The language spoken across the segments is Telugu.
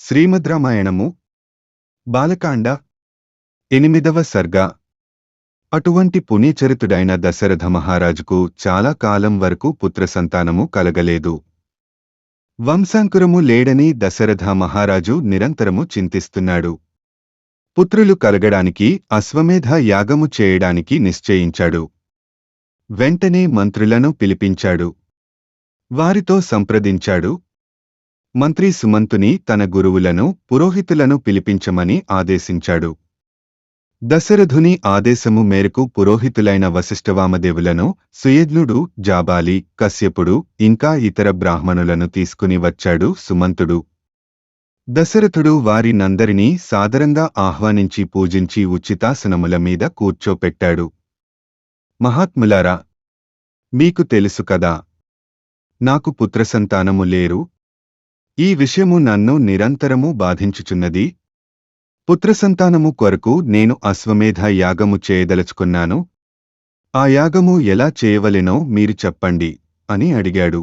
శ్రీమద్ రామాయణము బాలకాండ ఎనిమిదవ సర్గ. అటువంటి పుణ్యచరితుడైన దశరథ మహారాజుకు చాలా కాలం వరకు పుత్ర సంతానము కలగలేదు. వంశాంకురము లేడని దశరథ మహారాజు నిరంతరము చింతిస్తున్నాడు. పుత్రులు కలగడానికి అశ్వమేధ యాగము చేయడానికి నిశ్చయించాడు. వెంటనే మంత్రులను పిలిపించాడు. వారితో సంప్రదించాడు. మంత్రి సుమంతుని తన గురువులను పురోహితులను పిలిపించమని ఆదేశించాడు. దశరథుని ఆదేశము మేరకు పురోహితులైన వశిష్ఠవామదేవులను సుయజ్ఞుడు జాబాలి కశ్యపుడు ఇంకా ఇతర బ్రాహ్మణులను తీసుకుని వచ్చాడు సుమంతుడు. దశరథుడు వారినందరినీ సాదరంగా ఆహ్వానించి పూజించి ఉచితాసనముల మీద కూర్చోపెట్టాడు. మహాత్ములారా మీకు తెలుసు కదా నాకు పుత్రసంతానము లేరు ఈ విషయము నన్ను నిరంతరము బాధించుచున్నది. పుత్రసంతానము కొరకు నేను అశ్వమేధ యాగము చేయదలుచుకున్నాను. ఆ యాగము ఎలా చేయవలెనో మీరు చెప్పండి అని అడిగాడు.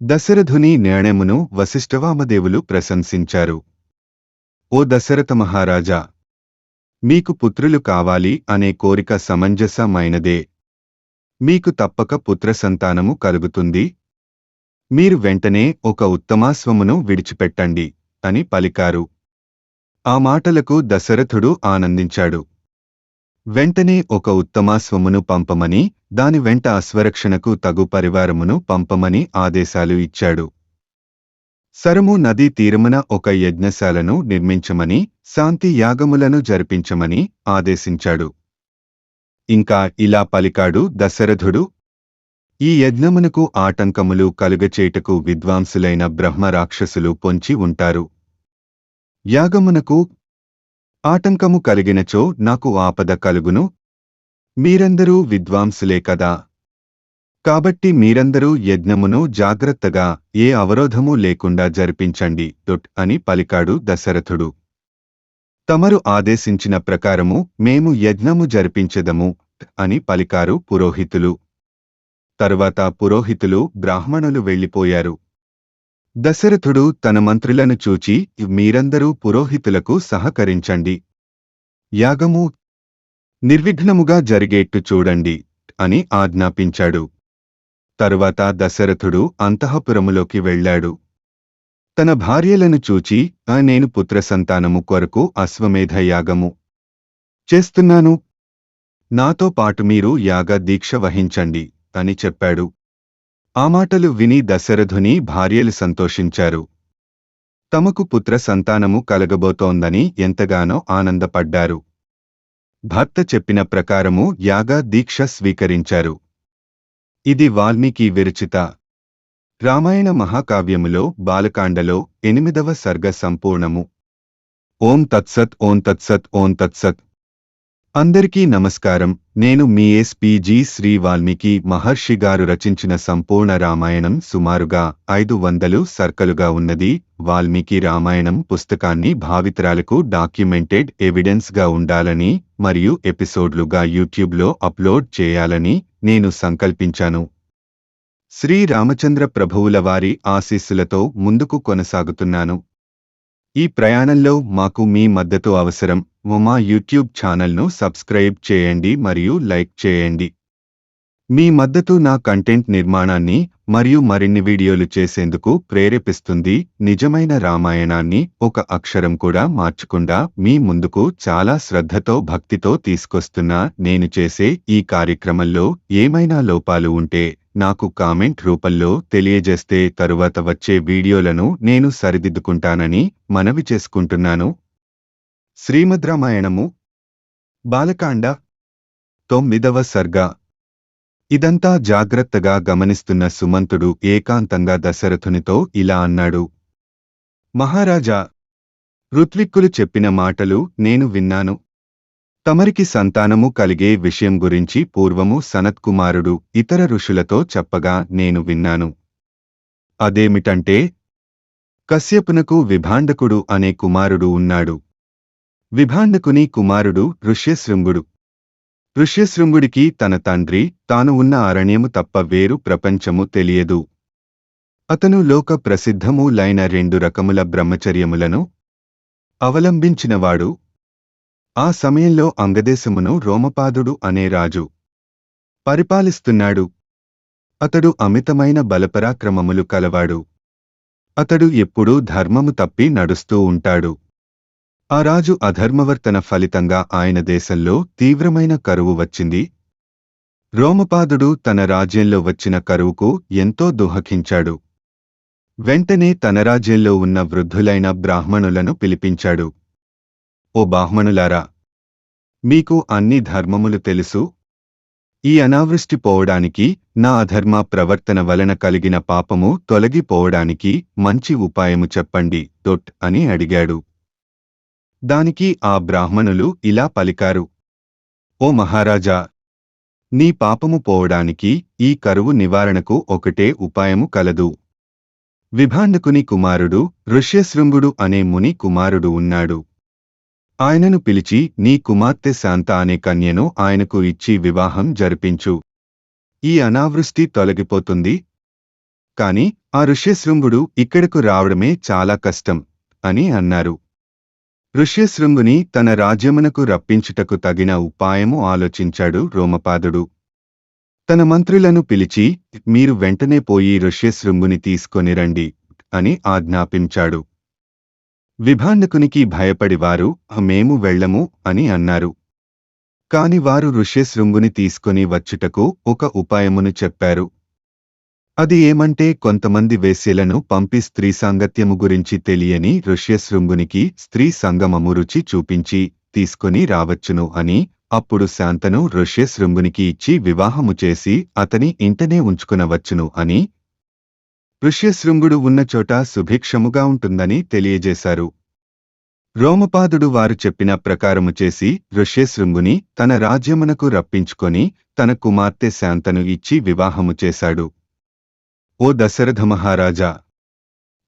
దశరథుని నిర్ణయమును వశిష్ఠవామదేవులు ప్రశంసించారు. ఓ దశరథ మహారాజా! మీకు పుత్రులు కావాలి అనే కోరిక సమంజసమైనదే. మీకు తప్పక పుత్రసంతానము కలుగుతుంది. మీరు వెంటనే ఒక ఉత్తమాశ్వమును విడిచిపెట్టండి అని పలికారు. ఆ మాటలకు దశరథుడు ఆనందించాడు. వెంటనే ఒక ఉత్తమాశ్వమును పంపమని దాని వెంట అశ్వరక్షణకు తగు పరివారమును పంపమని ఆదేశాలు ఇచ్చాడు. సరము నదీ తీరమున ఒక యజ్ఞశాలను నిర్మించమని శాంతి యాగములను జరిపించమని ఆదేశించాడు. ఇంకా ఇలా పలికాడు దశరథుడు ఈ యజ్ఞమునకు ఆటంకములు కలుగచేటకు విద్వాంసులైన బ్రహ్మరాక్షసులు పొంచి ఉంటారు. యాగమునకు ఆటంకము కలిగినచో నాకు ఆపద కలుగును. మీరందరూ విద్వాంసులే కదా. కాబట్టి మీరందరూ యజ్ఞమును జాగ్రత్తగా ఏ అవరోధము లేకుండా జరిపించండి దొట్ అని పలికాడు దశరథుడు. తమరు ఆదేశించిన ప్రకారము మేము యజ్ఞము జరిపించదము అని పలికారు పురోహితులు. తరువాత పురోహితులు బ్రాహ్మణులు వెళ్ళిపోయారు. దశరథుడు తన మంత్రులను చూచి మీరందరూ పురోహితులకు సహకరించండి. యాగము నిర్విఘ్నముగా జరిగేట్టు చూడండి అని ఆజ్ఞాపించాడు. తరువాత దశరథుడు అంతఃపురములోకి వెళ్ళాడు. తన భార్యలను చూచి నేను పుత్రసంతానము కొరకు అశ్వమేధ యాగము చేస్తున్నాను. నాతో పాటు మీరు యాగ దీక్ష వహించండి. అని చెప్పాడు. ఆ మాటలు విని దశరథుని భార్యలు సంతోషించారు. తమకు పుత్ర సంతానము కలగబోతోందని ఎంతగానో ఆనందపడ్డారు. భర్త చెప్పిన ప్రకారము యాగ దీక్ష స్వీకరించారు. ఇది వాల్మీకి విరచిత. రామాయణ మహాకావ్యములో బాలకాండలో ఎనిమిదవ సర్గ సంపూర్ణము. ఓం తత్సత్ ఓం తత్సత్ ఓం తత్సత్. అందరికీ నమస్కారం. నేను మీ S P G Sri Valmiki Maharshi గారు రచించిన సంపూర్ణ రామాయణం సుమారుగా ఐదు వందలు సర్కలుగా ఉన్నది. వాల్మీకి రామాయణం పుస్తకాన్ని భావితరాలకు డాక్యుమెంటెడ్ ఎవిడెన్స్గా ఉండాలని మరియు ఎపిసోడ్లుగా యూట్యూబ్లో అప్లోడ్ చేయాలని నేను సంకల్పించాను. శ్రీ రామచంద్ర ప్రభువుల వారి ఆశీస్సులతో ముందుకు కొనసాగుతున్నాను. ఈ ప్రయాణంలో మాకు మీ మద్దతు అవసరం. మా యూట్యూబ్ ఛానల్ను సబ్స్క్రైబ్ చేయండి మరియు లైక్ చేయండి. మీ మద్దతు నా కంటెంట్ నిర్మాణాన్ని మరియు మరిన్ని వీడియోలు చేసేందుకు ప్రేరేపిస్తుంది. నిజమైన రామాయణాన్ని ఒక అక్షరం కూడా మార్చకుండా మీ ముందుకు చాలా శ్రద్ధతో భక్తితో తీసుకొస్తున్నా నేను చేసే ఈ కార్యక్రమంలో ఏమైనా లోపాలు ఉంటే నాకు కామెంట్ రూపంలో తెలియజేస్తే తరువాత వచ్చే వీడియోలను నేను సరిదిద్దుకుంటానని మనవి చేసుకుంటున్నాను. శ్రీమద్రామాయణము బాలకాండ తొమ్మిదవ సర్గ. ఇదంతా జాగ్రత్తగా గమనిస్తున్న సుమంతుడు ఏకాంతంగా దశరథునితో ఇలా అన్నాడు. మహారాజా ఋత్విక్కులు చెప్పిన మాటలు నేను విన్నాను. తమరికి సంతానము కలిగే విషయం గురించి పూర్వము సనత్కుమారుడు ఇతర ఋషులతో చెప్పగా నేను విన్నాను. అదేమిటంటే కశ్యపునకు విభాండకుడు అనే కుమారుడు ఉన్నాడు. విభాండకుని కుమారుడు ఋష్యశృంగుడు. ఋష్యశృంగుడికి తన తండ్రి తాను ఉన్న అరణ్యము తప్ప వేరు ప్రపంచము తెలియదు. అతను లోక ప్రసిద్ధము లైన రెండు రకముల బ్రహ్మచర్యములను అవలంబించినవాడు ఆ సమయంలో అంగదేశమును రోమపాదుడు అనే రాజు పరిపాలిస్తున్నాడు. అతడు అమితమైన బలపరాక్రమములు కలవాడు. అతడు ఎప్పుడూ ధర్మము తప్పి నడుస్తూ ఉంటాడు. ఆ రాజు అధర్మవర్తన ఫలితంగా ఆయన దేశంలో తీవ్రమైన కరువు వచ్చింది. రోమపాదుడు తన రాజ్యంలో వచ్చిన కరువుకు ఎంతో దుహకించాడు. వెంటనే తన రాజ్యంలో ఉన్న వృద్ధులైన బ్రాహ్మణులను పిలిపించాడు. ఓ బ్రాహ్మణులారా మీకు అన్ని ధర్మములు తెలుసు? ఈ అనావృష్టి పోవడానికి నా అధర్మ ప్రవర్తన వలన కలిగిన పాపము తొలగిపోవడానికి మంచి ఉపాయము చెప్పండి దొట్ అని అడిగాడు. దానికి ఆ బ్రాహ్మణులు ఇలా పలికారు. ఓ మహారాజా నీ పాపము పోవడానికి ఈ కరువు నివారణకు ఒకటే ఉపాయము కలదు. విభాండకుని కుమారుడు ఋష్యశృంగుడు అనే ముని కుమారుడు ఉన్నాడు. ఆయనను పిలిచి నీ కుమార్తె శాంత అనే కన్యను ఆయనకు ఇచ్చి వివాహం జరిపించు. ఈ అనావృష్టి తొలగిపోతుంది. కాని ఆ ఋష్యశృంగుడు ఇక్కడకు రావడమే చాలా కష్టం అని అన్నారు. ఋష్యశృంగుని తన రాజ్యమునకు రప్పించుటకు తగిన ఉపాయము ఆలోచించాడు రోమపాదుడు. తన మంత్రులను పిలిచి మీరు వెంటనే పోయి ఋష్యశృంగుని తీసుకొని రండి అని ఆజ్ఞాపించాడు. విభాండకునికి భయపడివారు మేము వెళ్ళము అని అన్నారు. కాని వారు ఋష్యశృంగుని తీసుకుని వచ్చుటకు ఒక ఉపాయమును చెప్పారు. అది ఏమంటే కొంతమంది వేశ్యలను పంపి స్త్రీ సాంగత్యము గురించి తెలియని ఋష్యశృంగునికి స్త్రీ సంగమము రుచి చూపించి తీసుకుని రావచ్చును అని అప్పుడు శాంతను ఋష్యశృంగునికి ఇచ్చి వివాహము చేసి అతని ఇంటనే ఉంచుకునవచ్చును అని ఋష్యశృంగుడు ఉన్న చోట సుభిక్షముగా ఉంటుందని తెలియజేశారు. రోమపాదుడు వారు చెప్పిన ప్రకారము చేసి ఋష్యశృంగుని తన రాజ్యమునకు రప్పించుకొని తన కుమార్తె శాంతను ఇచ్చి వివాహము చేశాడు. ఓ దశరథ మహారాజా!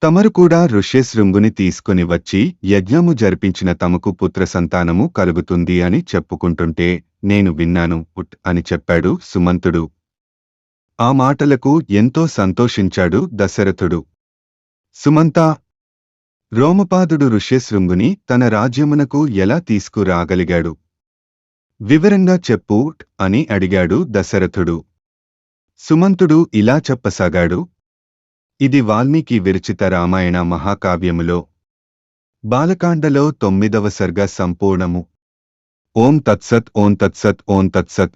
తమరు కూడా ఋష్యశృంగుని తీసుకుని వచ్చి యజ్ఞము జరిపించిన తమకు పుత్ర సంతానము కలుగుతుంది అని చెప్పుకుంటుంటే నేను విన్నాను ఉట్ అని చెప్పాడు సుమంతుడు. ఆ మాటలకు ఎంతో సంతోషించాడు దశరథుడు. సుమంత! రోమపాదుడు ఋష్యశృంగుని తన రాజ్యమునకు ఎలా తీసుకురాగలిగాడు? వివరంగా చెప్పు అని అడిగాడు దశరథుడు. సుమంతుడు ఇలా చెప్పసాగాడు. ఇది వాల్మీకి విరచిత రామాయణ మహాకావ్యములో. బాలకాండలో తొమ్మిదవ సర్గ సంపూర్ణము. ఓం తత్సత్ ఓం తత్సత్ ఓం తత్సత్.